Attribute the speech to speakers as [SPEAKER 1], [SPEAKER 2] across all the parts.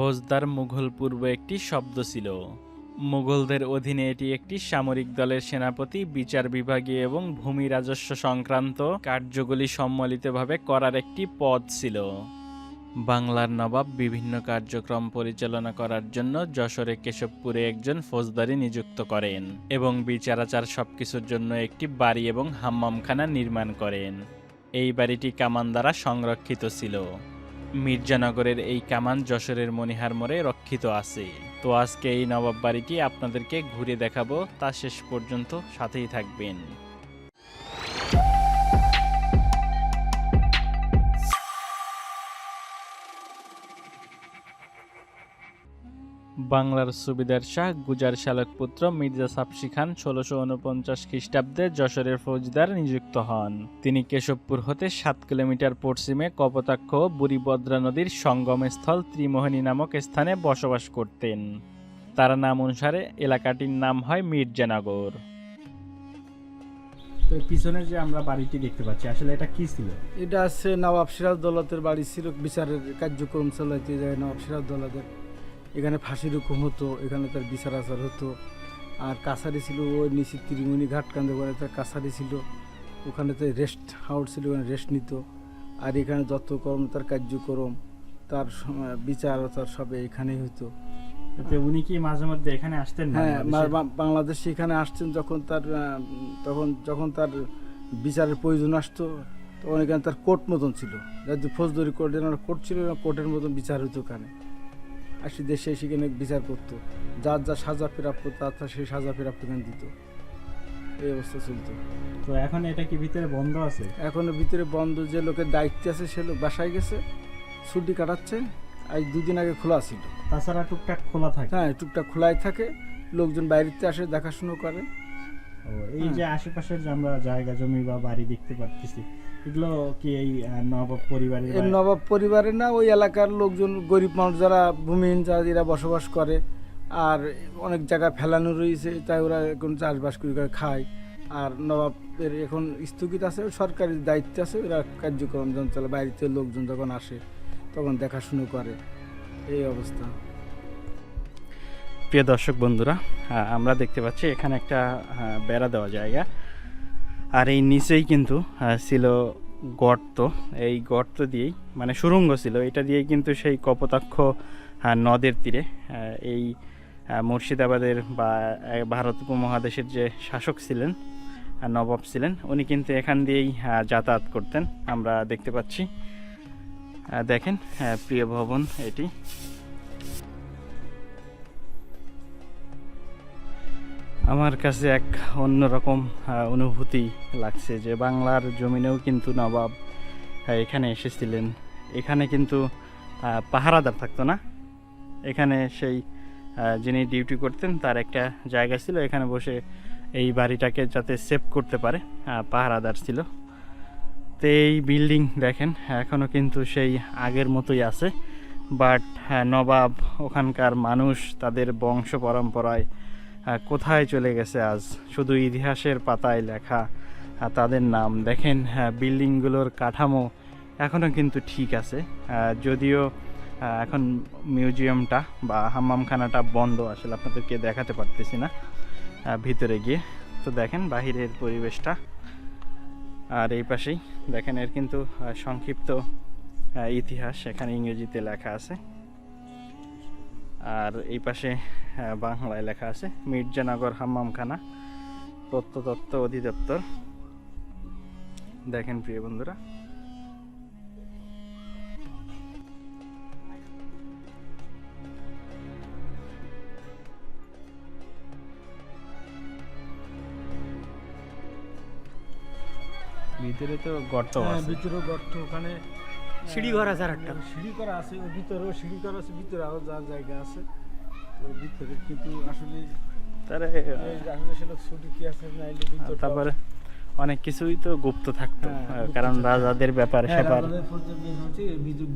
[SPEAKER 1] ফৌজদার মুঘল পূর্ব একটি শব্দ ছিল। মুঘলদের অধীনে এটি একটি সামরিক দলের সেনাপতি, বিচার বিভাগীয় এবং ভূমি রাজস্ব সংক্রান্ত কার্যগুলি সম্মিলিতভাবে করার একটি পদ ছিল। বাংলার নবাব বিভিন্ন কার্যক্রম পরিচালনা করার জন্য যশোরে কেশবপুরে একজন ফৌজদারি নিযুক্ত করেন এবং বিচারাচার সবকিছুর জন্য একটি বাড়ি এবং হাম্মামখানা নির্মাণ করেন। এই বাড়িটি কামান দ্বারা সংরক্ষিত ছিল। মির্জানগরের এই কামান যশোরের মনিহার মোড়ে রক্ষিত আছে। তো আজকে এই নবাব বাড়িটি আপনাদেরকে ঘুরে দেখাবো, তা শেষ পর্যন্ত সাথেই থাকবেন। বাংলার সুবিদার শাহ গুজার শালক পুত্র মির্জা সাপসি খান ষোলোশো উনপঞ্চাশ খ্রিস্টাব্দে যশোরের ফৌজদার নিযুক্ত হন। তিনি কেশবপুর হতে সাত কিলোমিটার পশ্চিমে কপোতাক্ষ ও বুড়িভদ্রা নদীর সঙ্গমস্থল ত্রিমোহিনী নামক স্থানে বসবাস করতেন। তার নাম অনুসারে এলাকাটির নাম হয় মির্জানগর। তো পিছনে যে আমরা বাড়িটি দেখতে পাচ্ছি আসলে এটা কি ছিল?
[SPEAKER 2] এটা আছে নবাব সিরাজ দৌলতের বাড়ি ছিল বিচারের কার্যক্রম চালাইতে যায় নবাব সিরাজ দৌলতের। এখানে ফাঁসির হুকুম হতো এখানে তার বিচার আচার হতো। আর কাছারি ছিল ওই নিচে ত্রিমণি ঘাট কান্দে করে তার কাছারি ছিল। ওখানে তো রেস্ট হাউস ছিল ওখানে রেস্ট নিত। আর এখানে যত কর্ম তার কার্যক্রম তার বিচার আচার সব এখানেই হতো।
[SPEAKER 1] উনি কি মাঝে মধ্যে এখানে আসতেন
[SPEAKER 2] হ্যাঁ
[SPEAKER 1] বাংলাদেশে?
[SPEAKER 2] এখানে আসতেন যখন তার তখন যখন তার বিচারের প্রয়োজন আসতো তখন এখানে তার কোর্ট মতন ছিল। ফৌজদারি কোর্টের কোর্ট ছিল কোর্টের মতন বিচার হতো ওখানে। আসি দেশে সেখানে বিচার করতো। যার যা সাজা প্রাপ্য তার তার সেই সাজা প্রাপ্ত এখানে দিত। এই অবস্থা চলতো।
[SPEAKER 1] তো এখন এটা কি ভিতরে বন্ধ আছে?
[SPEAKER 2] এখনও ভিতরে বন্ধ যে লোকের দায়িত্বে আছে সে লোক বাসায় গেছে ছুটি কাটাচ্ছে আজ দুদিন আগে খোলা ছিল।
[SPEAKER 1] তাছাড়া টুকটাক খোলা থাকে।
[SPEAKER 2] হ্যাঁ টুকটাক খোলাই থাকে লোকজন বাইরেতে আসে দেখাশুনো করে।
[SPEAKER 1] ও, এই যে আশেপাশের যে আমরা জায়গা জমি বা বাড়ি দেখতে পাচ্ছি এগুলো কি এই নবাব পরিবারের
[SPEAKER 2] এর নবাব পরিবারে না ওই এলাকার লোকজন গরিব মানুষ যারা ভূমিহীন যারা এরা বসবাস করে আর অনেক জায়গা ফেলানো রয়েছে তাই ওরা এখন চাষবাস করে করে খায়। আর নবাবের এখন স্থগিত আছে সরকারি দায়িত্ব আছে ওরা কার্যক্রম যখন চলে বাইরেতে লোকজন যখন আসে তখন দেখাশুনো করে। এই অবস্থা।
[SPEAKER 1] প্রিয় দর্শক বন্ধুরা আমরা দেখতে পাচ্ছি এখানে একটা বেড়া দেওয়া জায়গা। আর এই নিচেই কিন্তু ছিল গর্ত। এই গর্ত দিয়েই মানে সুড়ঙ্গ ছিল, এটা দিয়েই কিন্তু সেই কপোতাক্ষ নদের তীরে এই মুর্শিদাবাদের বা ভারত উপমহাদেশের যে শাসক ছিলেন নবাব ছিলেন, উনি কিন্তু এখান দিয়েই যাতায়াত করতেন। আমরা দেখতে পাচ্ছি। দেখেন প্রিয় ভবন এটি। আমার কাছে এক অন্যরকম অনুভূতি লাগছে যে বাংলার জমিনেও কিন্তু নবাব এখানে এসেছিলেন। এখানে কিন্তু পাহারাদার থাকতো না। এখানে সেই যিনি ডিউটি করতেন তার একটা জায়গা ছিল। এখানে বসে এই বাড়িটাকে যাতে সেভ করতে পারে পাহারাদার ছিল। তো এই বিল্ডিং দেখেন এখনও কিন্তু সেই আগের মতোই আছে। বাট নবাব, ওখানকার মানুষ, তাদের বংশ পরম্পরায় কোথায় চলে গেছে আজ? শুধু ইতিহাসের পাতায় লেখা তাদের নাম। দেখেন বিল্ডিংগুলোর কাঠামো এখনও কিন্তু ঠিক আছে। যদিও এখন মিউজিয়ামটা বা হাম্মামখানাটা বন্ধ, আসলে আপনাদেরকে দেখাতে পারতেছি না ভিতরে গিয়ে। তো দেখেন, বাহিরের পরিবেশটা। আর এই পাশেই, দেখেন, এর কিন্তু সংক্ষিপ্ত ইতিহাস, এখানে ইংরেজিতে লেখা আছে। আর এই পাশে বাংলায় লেখা আছে মির্জানগর হাম্মামখানা প্রত্নতত্ত্ব অধিদপ্তর। দেখেন প্রিয় বন্ধুরা। ভিতরে তো গর্ত
[SPEAKER 2] হ্যাঁ,
[SPEAKER 1] আছে
[SPEAKER 2] ভিতরে গর্ত ওখানে
[SPEAKER 3] সিঁড়ি ঘর আছে আর একটা।
[SPEAKER 2] সিঁড়ি করা আছে ওর ভিতরেও সিঁড়ি করা আছে ভিতরে আরও যার জায়গা আছে। ওর ভিতরে কিন্তু আসলে
[SPEAKER 1] তারে
[SPEAKER 2] আসলে সেটা ছুটি কি আছে না এলে ভিতরটা
[SPEAKER 1] তারপরে অনেক কিছুই তো গুপ্ত থাকতো
[SPEAKER 2] হ্যাঁ,
[SPEAKER 1] কারণ রাজাদের ব্যাপার
[SPEAKER 2] হ্যাঁ,
[SPEAKER 1] স্যাপার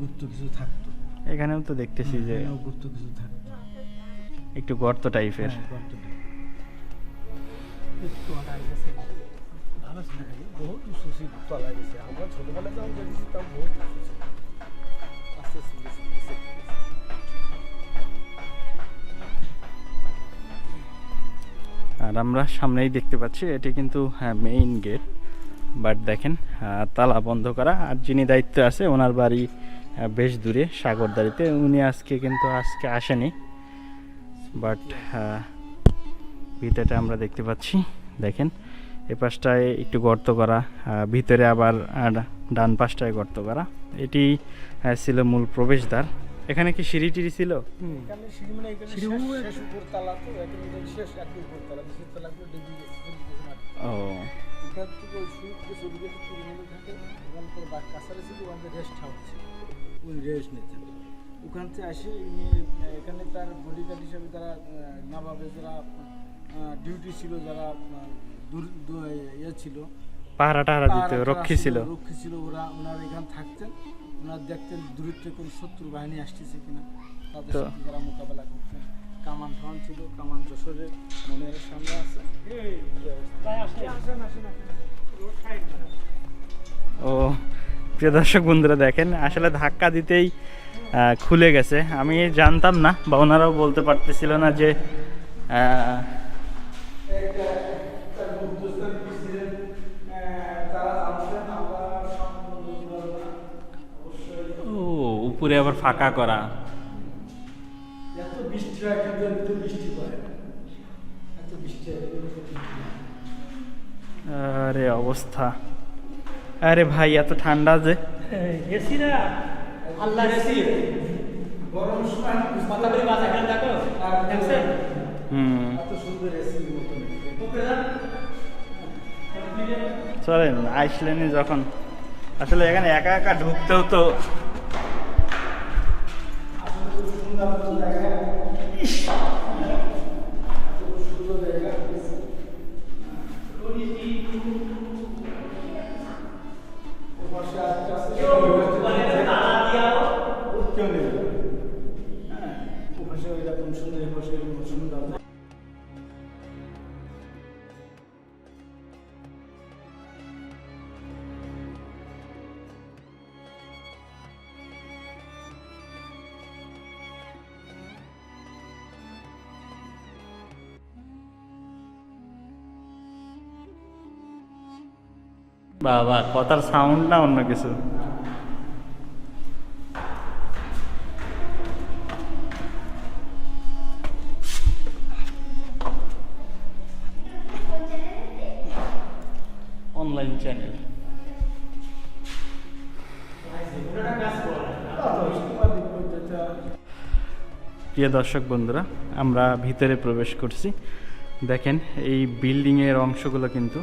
[SPEAKER 2] গুপ্ত কিছু থাকতো।
[SPEAKER 1] এখানেও তো দেখতেছি যে
[SPEAKER 2] গুপ্ত কিছু থাকতো।
[SPEAKER 1] একটু গর্ত টাইপের
[SPEAKER 2] হ্যাঁ, আমরা তাও
[SPEAKER 1] আর আমরা সামনেই দেখতে পাচ্ছি, এটি কিন্তু হ্যাঁ মেইন গেট বাট দেখেন তালা বন্ধ করা, আর যিনি দায়িত্ব আছে, ওনার বাড়ি বেশ দূরে সাগরদারিতে উনি আজকে কিন্তু আজকে আসেনি বাট ভিতরটা আমরা দেখতে পাচ্ছি, দেখেন। এ পাশটায় একটু গর্ত করা ভিতরে আবার ডান পাশটায় গর্ত করা। এটি ছিল মূল প্রবেশদ্বার। এখানে কি সিঁড়ি টিড়ি ছিল?
[SPEAKER 2] মানে।
[SPEAKER 1] ও।
[SPEAKER 2] ওখান থেকে আসে এখানে তার বডিগার্ড হিসাবে যারা ডিউটি ছিল যারা ইয়ে ছিল।
[SPEAKER 1] পাহারা টাহারা দিত রক্ষী ছিল।
[SPEAKER 2] রক্ষী ছিল ওরা ওনারা এখানে থাকতেন। ওনারা দেখতেন দূরত্বে কোন শত্রু বাহিনী আসতেছে কিনা। তাদের সাথে তারা মোকাবেলা করতেন। কামান ঠামান ছিল কামান যশোরের মনের সামনে আছে।
[SPEAKER 1] ও প্রিয় দর্শক বন্ধুরা দেখেন আসলে ধাক্কা দিতেই খুলে গেছে। আমি জানতাম না বা ওনারাও বলতে পারতেছিল না যে এমনিতে আবার ফাঁকা করা। আরে অবস্থা। আরে ভাই এত ঠান্ডা যে।
[SPEAKER 3] আল্লাহ
[SPEAKER 1] চলেন। আইসলেনে যখন। আসলে এখানে একা একা ঢুকতেও তো বাবা, কথার সাউন্ড না অন্য কিছু। অনলাইন চ্যানেল প্রিয় দর্শক বন্ধুরা, আমরা ভিতরে প্রবেশ করছি। দেখেন, এই বিল্ডিংয়ের অংশগুলো কিন্তু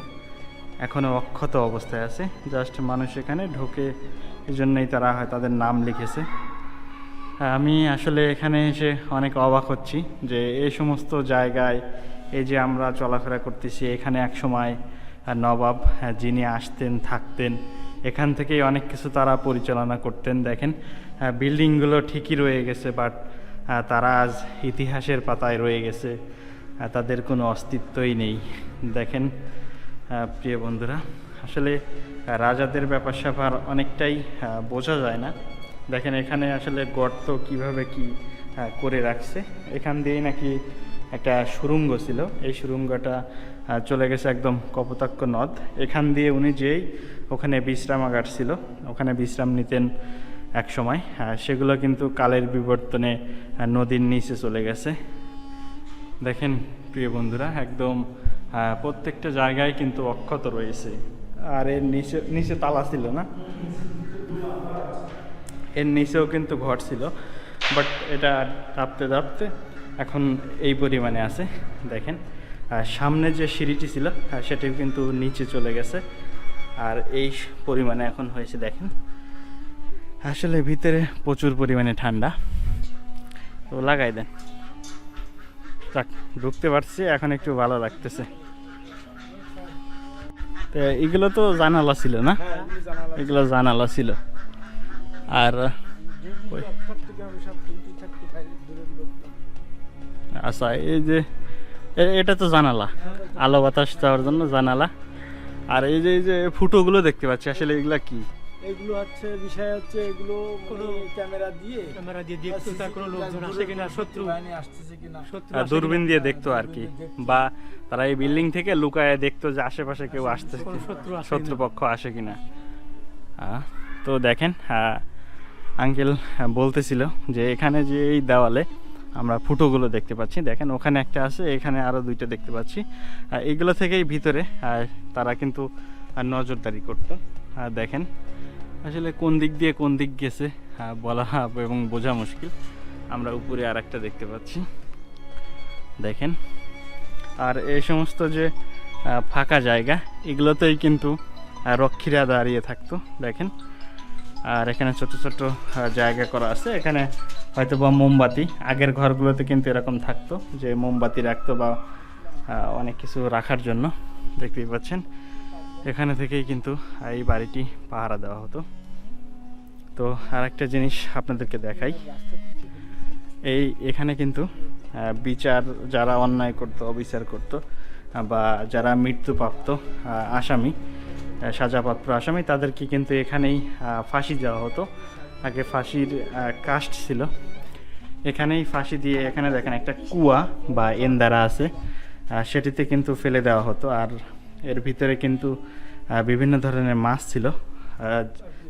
[SPEAKER 1] এখনও অক্ষত অবস্থায় আছে। জাস্ট মানুষ এখানে ঢোকে এই জন্যই তারা হয় তাদের নাম লিখেছে। আমি আসলে এখানে এসে অনেক অবাক হচ্ছি যে এই সমস্ত জায়গায় এই যে আমরা চলাফেরা করতেছি এখানে এক সময় নবাব হ্যাঁ, যিনি আসতেন থাকতেন এখান থেকেই অনেক কিছু তারা পরিচালনা করতেন। দেখেন হ্যাঁ, বিল্ডিংগুলো ঠিকই রয়ে গেছে বাট তারা আজ ইতিহাসের পাতায় রয়ে গেছে তাদের কোনো অস্তিত্বই নেই। দেখেন প্রিয় বন্ধুরা, আসলে রাজাদের ব্যাপার স্যাপার অনেকটাই বোঝা যায় না। দেখেন, এখানে আসলে গর্ত কীভাবে কি করে রাখছে। এখান দিয়েই নাকি একটা সুরুঙ্গ ছিল। এই সুরঙ্গটা চলে গেছে একদম কপোতাক্ষ নদ। এখান দিয়ে উনি যেই ওখানে বিশ্রামাগার ছিল, ওখানে বিশ্রাম নিতেন এক সময় সেগুলো কিন্তু কালের বিবর্তনে নদীর নিচে চলে গেছে। দেখেন, প্রিয় বন্ধুরা, একদম প্রত্যেকটা জায়গায় কিন্তু অক্ষত রয়েছে। আর এর নিচে নিচে তালা ছিল না? এর নিচেও কিন্তু ঘর ছিল বাট এটা দাপতে দাপতে এখন এই পরিমাণে আছে দেখেন। আর সামনে যে সিঁড়িটি ছিল আহ, সেটিও কিন্তু নিচে চলে গেছে আর এই পরিমাণে এখন হয়েছে দেখেন। আসলে ভিতরে প্রচুর পরিমাণে ঠান্ডা। তো লাগাই দেন। ঢুকতে পারছি, এখন একটু ভালো লাগতেছে। তো এগুলো তো জানালা ছিল না?
[SPEAKER 2] এগুলি জানালা।
[SPEAKER 1] ছিল। আর আচ্ছা এই যে এটা তো জানালা। আলো বাতাস যাওয়ার জন্য জানালা। আর এই যে এই যে ফুটোগুলো দেখতে পাচ্ছি, আসলে এগুলা কি?
[SPEAKER 2] এগুলো হচ্ছে বিষয় হচ্ছে এগুলো কোনো ক্যামেরা দিয়ে
[SPEAKER 3] ক্যামেরা দিয়ে দেখতো তার কোনো লোকজন আসে কিনা শত্রু?
[SPEAKER 2] বাহিনী আসতেছে কিনা?
[SPEAKER 3] শত্রু
[SPEAKER 1] দূরবীন দিয়ে দেখতো আর কি। বা তারা এই বিল্ডিং থেকে লুকায় দেখতো যে আশেপাশে কেউ
[SPEAKER 3] কোনো শত্রু।
[SPEAKER 1] শত্রুপক্ষ আসে কিনা। তো দেখেন আঙ্কেল বলতেছিল যে এখানে যে এই দেওয়ালে আমরা ফুটোগুলো দেখতে পাচ্ছি। দেখেন ওখানে একটা আছে এখানে আরও দুইটা দেখতে পাচ্ছি। এগুলো থেকেই ভিতরে তারা কিন্তু নজরদারি করতো। আর দেখেন আসলে কোন দিক দিয়ে কোন দিক গেছে বলা এবং বোঝা মুশকিল। আমরা উপরে আর একটা দেখতে পাচ্ছি। দেখেন। আর এই সমস্ত যে ফাঁকা জায়গা, এগুলোতেই কিন্তু রক্ষীরা দাঁড়িয়ে থাকতো। দেখেন। আর এখানে ছোট ছোট জায়গা করা আছে। এখানে হয়তো বা মোমবাতি, আগের ঘরগুলোতে কিন্তু এরকম থাকতো যে মোমবাতি রাখতো বা অনেক কিছু রাখার জন্য। দেখতেই পাচ্ছেন। এখানে থেকেই কিন্তু এই বাড়িটি পাহারা দেওয়া হতো। তো আর একটা জিনিস আপনাদেরকে দেখাই। এই এখানে কিন্তু বিচার যারা অন্যায় করতো, অবিচার করতো বা যারা মৃত্যুপ্রাপ্ত আসামি সাজাপ্রাপ্ত আসামি, তাদেরকে কিন্তু এখানেই ফাঁসি দেওয়া হতো। আগে ফাঁসির কাস্ট ছিল। এখানেই ফাঁসি দিয়ে, এখানে দেখেন একটা কুয়া বা এন্দারা আছে সেটিতে কিন্তু ফেলে দেওয়া হতো। আর এর ভিতরে কিন্তু বিভিন্ন ধরনের মাছ ছিল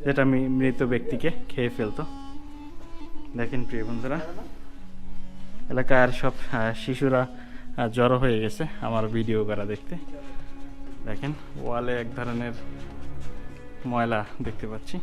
[SPEAKER 1] যেটা আমি মৃত ব্যক্তিকে খেয়ে ফেলতো। দেখেন প্রিয় বন্ধুরা, এলাকার সব শিশুরা জড়ো হয়ে গেছে আমার ভিডিও করা দেখতে। দেখেন, ওয়ালে এক ধরনের ময়লা দেখতে পাচ্ছি।